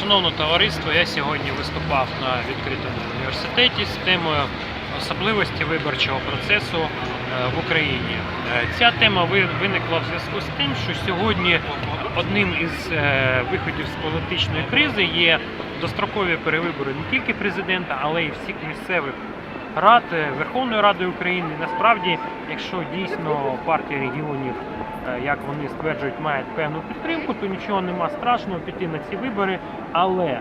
Шановне товариство, я сьогодні виступав на відкритому університеті з темою особливості виборчого процесу е, в Україні. Е, Ця тема ви- виникла в зв'язку з тим, що сьогодні одним із е, виходів з політичної кризи є дострокові перевибори не тільки президента, але й всіх місцевих рад е, Верховної Ради України. Насправді, якщо дійсно партія регіонів е, як вони стверджують, мають певну підтримку, то нічого нема страшного піти на ці вибори. Але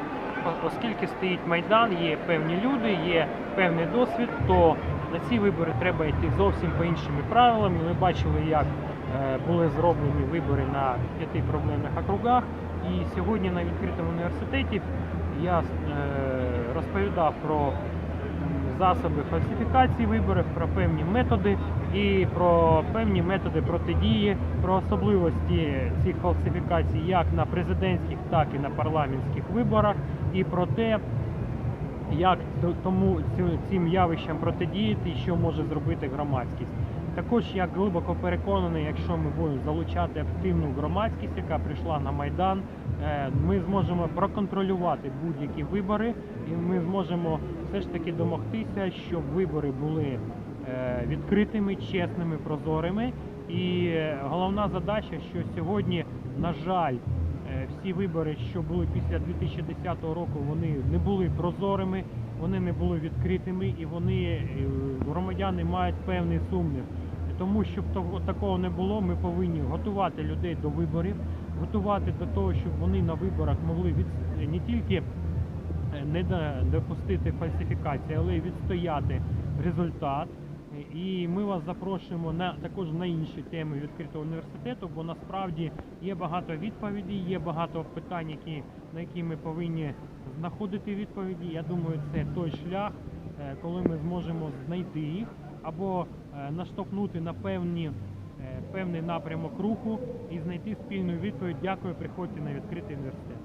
оскільки стоїть майдан, є певні люди, є певний досвід, то на ці вибори треба йти зовсім по іншими правилами. Ми бачили, як е, були зроблені вибори на п'яти проблемних округах. І сьогодні на відкритому університеті я розповідав про засоби фальсифікації виборів, про певні методи і про певні методи протидії, про особливості цих фальсифікацій як на президентських, так і на парламентських виборах, і про те, як тому цим явищам протидіяти і що може зробити громадськість. Також я глибоко переконаний, якщо ми будемо залучати активну громадськість, яка прийшла на майдан, е, ми зможемо проконтролювати будь-які вибори, і ми зможемо все ж таки домогтися, щоб вибори були е, відкритими, чесними, прозорими. І е, головна задача, що сьогодні, на жаль, всі вибори, що були після 2010 року, вони не були прозорими, вони не були відкритими, і вони е, громадяни мають певний сумнів. Тому щоб того такого не було, ми повинні готувати людей до виборів, готувати до того, щоб вони на виборах могли від не тільки е, не допустити фальсифікації, але й відстояти результат. І ми вас запрошуємо на також на інші теми відкритого університету, бо насправді є багато відповідей, є багато питань, які, на які ми повинні знаходити відповіді. Я думаю, це той шлях, е, коли ми зможемо знайти їх або е, наштовхнути на певні, е, певний напрямок руху і знайти спільну відповідь. Дякую, приходьте на відкритий університет.